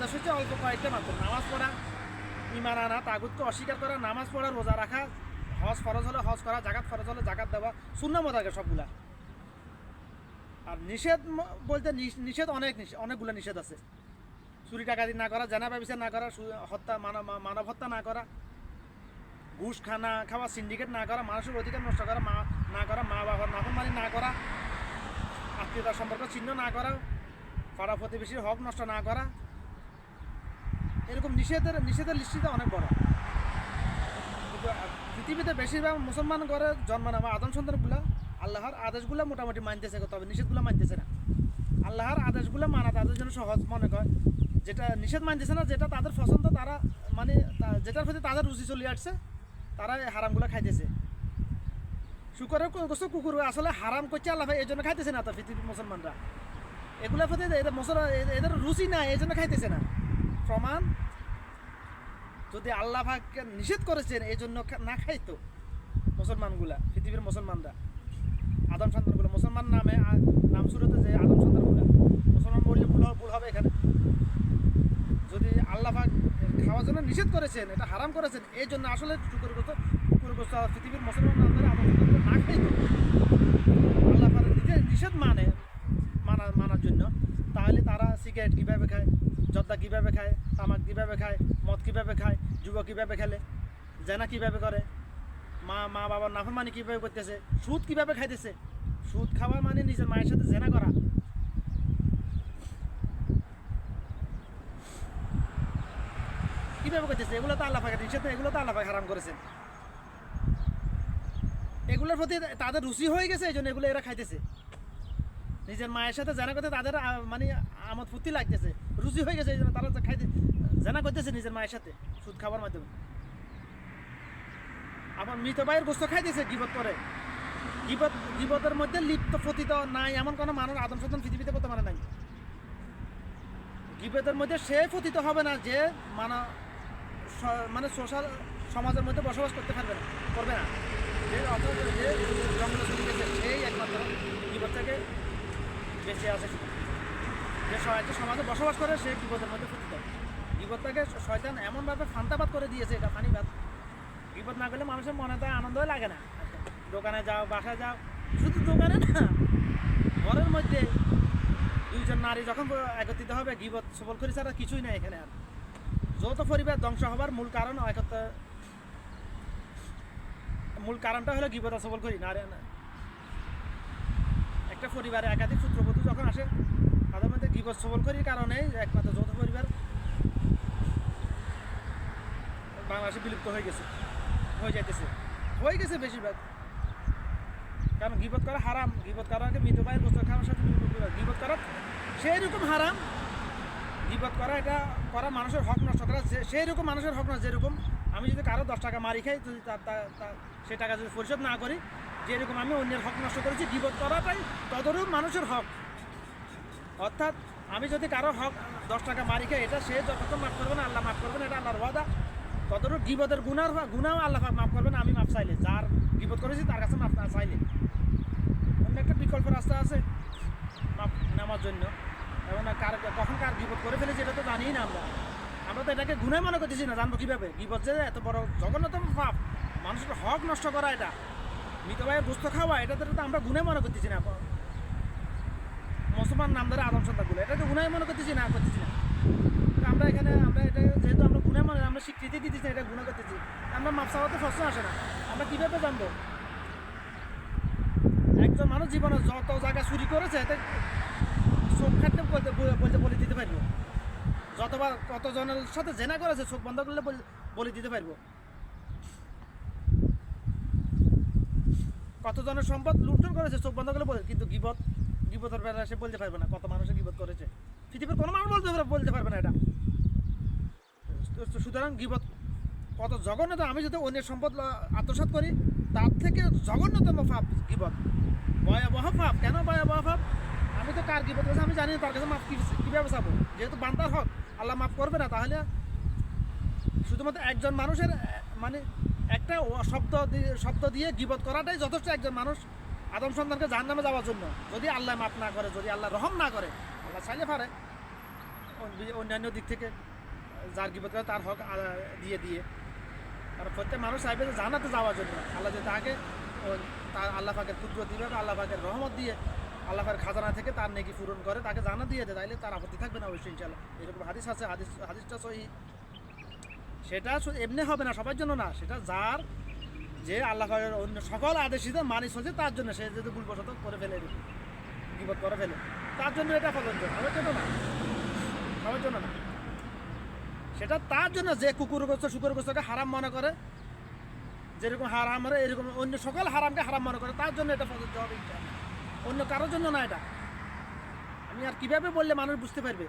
আদেশ হচ্ছে অল্প কয়েকটা মাত্র। নামাজ পড়া ইমান আনা, তাগুতকে অস্বীকার করা, নামাজ পড়া, রোজা রাখা, হজ ফরজ হলে হজ করা, জাকাত ফরজ হলে জাকাত দেওয়া শূন্য মোদাকে সবগুলা। আর নিষেধ বলতে নিষ- নিষেধ অনেক অনেকগুলো নিষেধ আছে। চুরি টাকাতি না করা, জানা ব্যবসা না করা হত্যা, মানব মানব হত্যা না করা, ঘুষ খানা খাওয়া সিন্ডিকেট না করা, মানুষের অধিকার নষ্ট করা, মা না করা, মা বাবার নাফরমানি না করা, আত্মীয়তার সম্পর্ক চিহ্ন না করা, পাড়া প্রতিবেশীর হক নষ্ট না করা এরকম নিষেধের নিষেধের লিস্টিতে অনেক বড়। পৃথিবীতে বেশিরভাগ মুসলমান করে জন্ম নেওয়া আদম সন্তানগুলো আল্লাহর আদেশগুলো মোটামুটি মানতেছে তবে নিষেধগুলো মানতেছে না। আল্লাহর আদেশগুলো মানা তাদের জন্য সহজ মনে করে যেটা নিষেধ মানতেছে না, যেটা তাদের পছন্দ, তারা মানে যেটার প্রতি তাদের রুচি চলে আসছে, তারা হারামগুলো খাইতেছে। শুকরের গোস্ত কুকুর, আসলে হারাম করছে আল্লাহ এই জন্য খাইতেছে না তো পৃথিবীর মুসলমানরা। এগুলোর প্রতি এদের মুসলমান এদের- রুচি নাই এই জন্য খাইতেছে না। প্রমাণ যদি আল্লাহ ভাগকে নিষেধ করেছেন, এই জন্য না খাইতো মুসলমানগুলা, পৃথিবীর মুসলমানরা। আদম সন্তানগুলো, মুসলমান নামে নাম শুরুতে যে আদম সন্তানগুলো, মুসলমান বললে ভুল হবে- ভুল হবে এখানে। যদি আল্লাহ পাক খাওয়ার জন্য নিষেধ করেছেন, এটা হারাম করেছেন, এই জন্য আসলে পৃথিবীর মুসলমান নামে আদম সন্তানগুলো না খাইতো আল্লাহ নিষেধ মানা মানার জন্য তাহলে তারা সিগারেট কীভাবে খায়, জর্দা কীভাবে খায়, তামাক কীভাবে খায়, মদ কীভাবে খায় যুব কীভাবে খেলে, জেনা কীভাবে করে, মা মা বাবার নাফরমানি কীভাবে করতেছে, সুদ কীভাবে খাইতেছে, সুদ খাওয়া মানে নিজের মায়ের সাথে জেনা করা। কীভাবে করতেছে? এগুলো তো আল্লাহ পাকে নিষেধ এগুলো তো আল্লাহ পাক হারাম করেছেন। এগুলোর প্রতি তাদের রুচি হয়ে গেছে, এই জন্য এগুলো এরা খাইতেছে। নিজের মায়ের সাথে জানা করতে তাদের মানে আমোদ ফুর্তি লাগতেছে। রুচি হয়ে গেছে তারা তো খাইতে, জানা করতেছে নিজের মায়ের সাথে সুদ খাবার মাধ্যমে। আবার মৃত ভাইয়ের গোস্ত খাইতেছে গিবত করে। গিবত, গিবতের মধ্যে লিপ্ত, পতিত নাই, এমন কোনো মানুষ আদম সন্তান পৃথিবীতে করতে বর্তমানে নাই। গিবতের মধ্যে সে পতিত হবে না যে মানা মানে সোশ্যাল সমাজের মধ্যে বসবাস করতে পারবে না, করবে না। যে অথচ যে জঙ্গলে সেই একমাত্র গিবত থেকে বেঁচে আছে। যে সহায়তা সমাজে বসবাস করে, সে বিপদের মধ্যে পতিত বিপদটাকে শয়তান এমনভাবে ফান্তাবাদ করে দিয়েছে, এটা ফানিবাদ বিপদ না করলে মানুষের মনে তো আনন্দই লাগে না। দোকানে যাও, বাসায় যাও। শুধু দোকানে না, ঘরের মধ্যে দুইজন নারী যখন একত্রিত হবে গিবত সবল করি ছাড়া কিছুই নেই এখানে আর। যৌথ পরিবার ধ্বংস হবার মূল কারণ একত্র মূল কারণটা হলো গিবত সবল করি, নারী একটা পরিবারে একাধিক পুত্রবধূ যখন আসে, তাদের মধ্যে গিবত সবল করির কারণে একমাত্র যৌথ পরিবার বাংলাদেশে বিলুপ্ত হয়ে গেছে, হয়ে যাইতেছে। হয়ে গেছে বেশিরভাগ। কারণ গিবত করা হারাম, গিবত করাকে মৃত ভাইয়ের গোস্ত খাওয়ার সাথে গিবত করা সেই রকম হারাম, গিবত করা এটা করা মানুষের হক নষ্ট করা সেই রকম মানুষের হক নষ্ট যেরকম আমি যদি কারও দশ টাকা মারি খাই, যদি সে টাকা যদি পরিশোধ না করি যেরকম আমি অন্যের হক নষ্ট করেছি গিবত করাটাই তদরূপ মানুষের হক। অর্থাৎ আমি যদি কারও হক দশ টাকা মারি খাই, এটা সে যতক্ষণ মাফ করবে না, আল্লাহ মাফ করবে না, এটা আল্লাহর ওয়াদা। ততটুকু গিবতের গুনার গুণাও আল্লাহ মাফ করবে না, আমি মাফ চাইলে। যার গিবত করেছি, তার কাছে মাফ না চাইলে। অন্য একটা বিকল্প রাস্তা আছে মাপ নেওয়ার জন্য। এবং কার কখন কার বিপদ করে ফেলেছি, এটা তো জানি না আমরা। আমরা তো এটাকে গুণে মনে করতেছি না, জানব কীভাবে? বিপদ যে এত বড় জঘন্যতম পাপ। মানুষের হক নষ্ট করা এটা। মৃত ভাইয়ের দুস্থ খাওয়া এটাতে তো আমরা গুণে মনে করতেছি না মুসলমান নাম ধরে আদম সন্তানগুলো এটাকে গুণাই মনে করতেছি না করতেছি না। তো আমরা এখানে আমরা এটা যেহেতু আমরা গুণে মনে আমরা স্বীকৃতি দিতেছি না, এটা গুণে করতেছি। আমরা মাপ চাওয়াতে প্রশ্ন আসে না। আমরা কীভাবে জানব? একজন মানুষ জীবনে যত জায়গা চুরি করেছে এতে চোখ খাটলে বলতে বলতে বলে দিতে পারব। যতবার কতজনের সাথে জেনা করেছে চোখ বন্ধ করলে বলে দিতে পারব। কতজনের সম্পদ লুণ্ঠন করেছে, চোখ বন্ধ করলে বলে। কিন্তু গিবত, গিবতের বেলা সে বলতে পারবে না, কত মানুষে গিবত করেছে। পৃথিবীর কোনো মানুষ বলতে পারবে বলতে পারবে না এটা। সুতরাং গিবত কত জঘন্যতম আমি যদি অন্যের সম্পদ আত্মসাৎ করি, তার থেকে জঘন্যতম পাপ গিবত। ভয়াবহ পাপ। কেন ভয়াবহ পাপ? আমি তো কার গিবত আমি জানি তার কাছে কি- কীভাবে চাবো যেহেতু বান্দার হক, আল্লাহ মাফ করবে না, তাহলে শুধুমাত্র একজন মানুষের মানে একটা শব্দ শব্দ দিয়ে গিবত করাটাই যথেষ্ট একজন মানুষ আদম সন্তানকে জাহান্নামে যাওয়ার জন্য। যদি আল্লাহ মাফ না করে, যদি আল্লাহ রহম না করে, আল্লাহ চাইলে পারে। অন্যান্য দিক থেকে যার গিবত করে তার হক দিয়ে দিয়ে। আর প্রত্যেক মানুষ চাইবে যে জানাতে যাওয়ার জন্য। আল্লাহ যদি তাকে তার আল্লাহ পাকের ক্ষুদ্র দিবে বা আল্লাহ পাকের রহমত দিয়ে, আল্লাহ পাকের খাজানা থেকে তার নেকি পূরণ করে, তাকে জানা দিয়ে দেয়, তাইলে তার আপত্তি থাকবে না অবশ্যই ইনশাল্লাহ এরকম হাদিস আছে, হাদিস হাদিসটা সহি। সেটা এমনি হবে না, সবার জন্য না, সেটা যার যে আল্লাহ অন্য সকল আদেশিত মানি চলছে তার জন্য সে যদি ভুলবশত করে ফেলে, বিপদ করে ফেলে, তার জন্য এটা প্রযোজ্য সবার জন্য না, সবার জন্য না। সেটা তার জন্য যে কুকুর গোস্ত শুকুর গোস্তকে হারাম মনে করে, যেরকম হারাম করে এরকম অন্য সকল হারামকে হারাম মনে করে, তার জন্য এটা প্রযোজ্য হবে অন্য কারোর জন্য না এটা। আমি আর কীভাবে বললে মানুষ বুঝতে পারবে?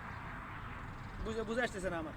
বুঝে বুঝে আসতেছে না আমার।